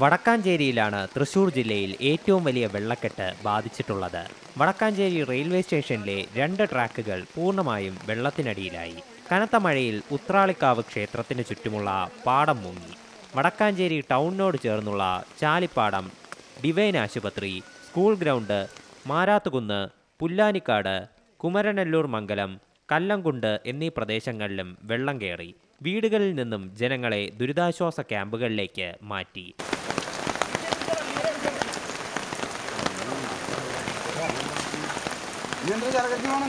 വടക്കാഞ്ചേരിയിലാണ് തൃശൂർ ജില്ലയിൽ ഏറ്റവും വലിയ വെള്ളക്കെട്ട് ബാധിച്ചിട്ടുള്ളത്. വടക്കാഞ്ചേരി റെയിൽവേ സ്റ്റേഷനിലെ രണ്ട് ട്രാക്കുകൾ പൂർണമായും വെള്ളത്തിനടിയിലായി. കനത്ത മഴയിൽ ഉത്രാളിക്കാവ് ക്ഷേത്രത്തിന് ചുറ്റുമുള്ള പാടം മുങ്ങി. വടക്കാഞ്ചേരി ടൗണിനോട് ചേർന്നുള്ള ചാലിപ്പാടം ഡിവൈൻ ആശുപത്രി സ്കൂൾ ഗ്രൗണ്ട് മാരാത്തുകുന്ന് പുല്ലാനിക്കാട് കുമരനെല്ലൂർ മംഗലം കല്ലംകുണ്ട് എന്നീ പ്രദേശങ്ങളിലും വെള്ളം കയറി. വീടുകളിൽ നിന്നും ജനങ്ങളെ ദുരിതാശ്വാസ ക്യാമ്പുകളിലേക്ക് മാറ്റി.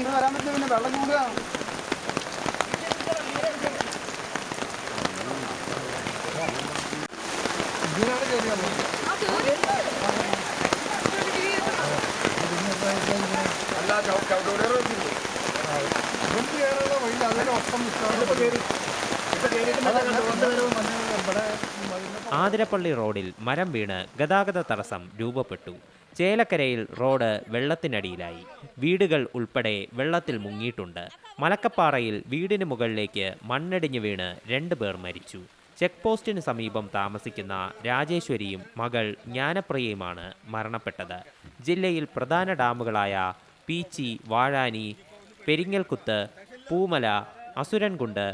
വരാൻ പറ്റില്ല? പിന്നെ വെള്ളം ആതിരപ്പള്ളി റോഡിൽ മരം വീണ് ഗതാഗത തടസ്സം രൂപപ്പെട്ടു. ചേലക്കരയിൽ റോഡ് വെള്ളത്തിനടിയിലായി. വീടുകൾ ഉൾപ്പെടെ വെള്ളത്തിൽ മുങ്ങിയിട്ടുണ്ട്. മലക്കപ്പാറയിൽ വീടിന് മുകളിലേക്ക് മണ്ണടിഞ്ഞു വീണ് രണ്ട് പേർ മരിച്ചു. ചെക്ക് പോസ്റ്റിന് സമീപം താമസിക്കുന്ന രാജേശ്വരിയും മകൾ ജ്ഞാനപ്രിയയുമാണ് മരണപ്പെട്ടത്. ജില്ലയിൽ പ്രധാന ഡാമുകളായ പീച്ചി വാഴാനി പെരിങ്ങൽകുത്ത് പൂമല അസുരൻകുണ്ട്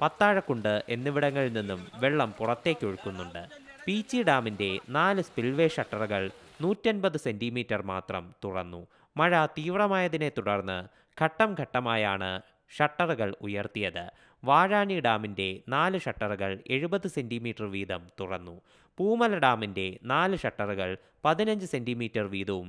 പത്താഴക്കുണ്ട് എന്നിവിടങ്ങളിൽ നിന്നും വെള്ളം പുറത്തേക്ക് ഒഴുക്കുന്നുണ്ട് പീച്ചി ഡാമിന്റെ നാല് സ്പിൽവേ ഷട്ടറുകൾ നൂറ്റൻപത് സെന്റിമീറ്റർ മാത്രം തുറന്നു. മഴ തീവ്രമായതിനെ തുടർന്ന് ഘട്ടം ഘട്ടമായാണ് ഷട്ടറുകൾ ഉയർത്തിയത്. വാഴാനി ഡാമിന്റെ നാല് ഷട്ടറുകൾ എഴുപത് സെന്റിമീറ്റർ വീതം തുറന്നു. പൂമല ഡാമിന്റെ നാല് ഷട്ടറുകൾ പതിനഞ്ച് സെന്റിമീറ്റർ വീതവും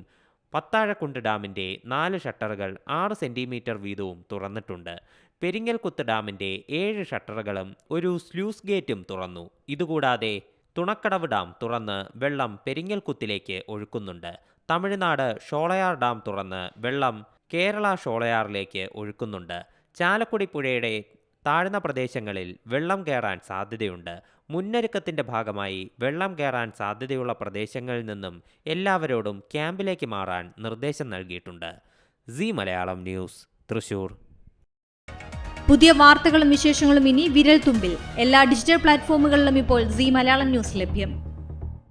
പത്താഴക്കുണ്ട് ഡാമിന്റെ നാല് ഷട്ടറുകൾ ആറ് സെന്റിമീറ്റർ വീതവും തുറന്നിട്ടുണ്ട്. പെരിങ്ങൽകുത്ത് ഡാമിന്റെ ഏഴ് ഷട്ടറുകളും ഒരു സ്ലൂസ് ഗേറ്റും തുറന്നു. ഇതുകൂടാതെ തുണക്കടവ് ഡാം തുറന്ന് വെള്ളം പെരിങ്ങൽകുത്തിലേക്ക് ഒഴുക്കുന്നുണ്ട്. തമിഴ്നാട് ഷോളയാർ ഡാം തുറന്ന് വെള്ളം കേരള ഷോളയാറിലേക്ക് ഒഴുക്കുന്നുണ്ട്. ചാലക്കുടി പുഴയുടെ താഴ്ന്ന പ്രദേശങ്ങളിൽ വെള്ളം കയറാൻ സാധ്യതയുണ്ട്. മുന്നൊരുക്കത്തിന്റെ ഭാഗമായി വെള്ളം കയറാൻ സാധ്യതയുള്ള പ്രദേശങ്ങളിൽ നിന്നും എല്ലാവരോടും ക്യാമ്പിലേക്ക് മാറാൻ നിർദ്ദേശം നൽകിയിട്ടുണ്ട്. C Malayalam news Thrissur. പുതിയ വാർത്തകളും വിശേഷങ്ങളും ഇനി വിരൽ തുമ്പിൽ എല്ലാ ഡിജിറ്റൽ പ്ലാറ്റ്ഫോമുകളിലും ഇപ്പോൾ സി മലയാളം ന്യൂസ് ലഭ്യം.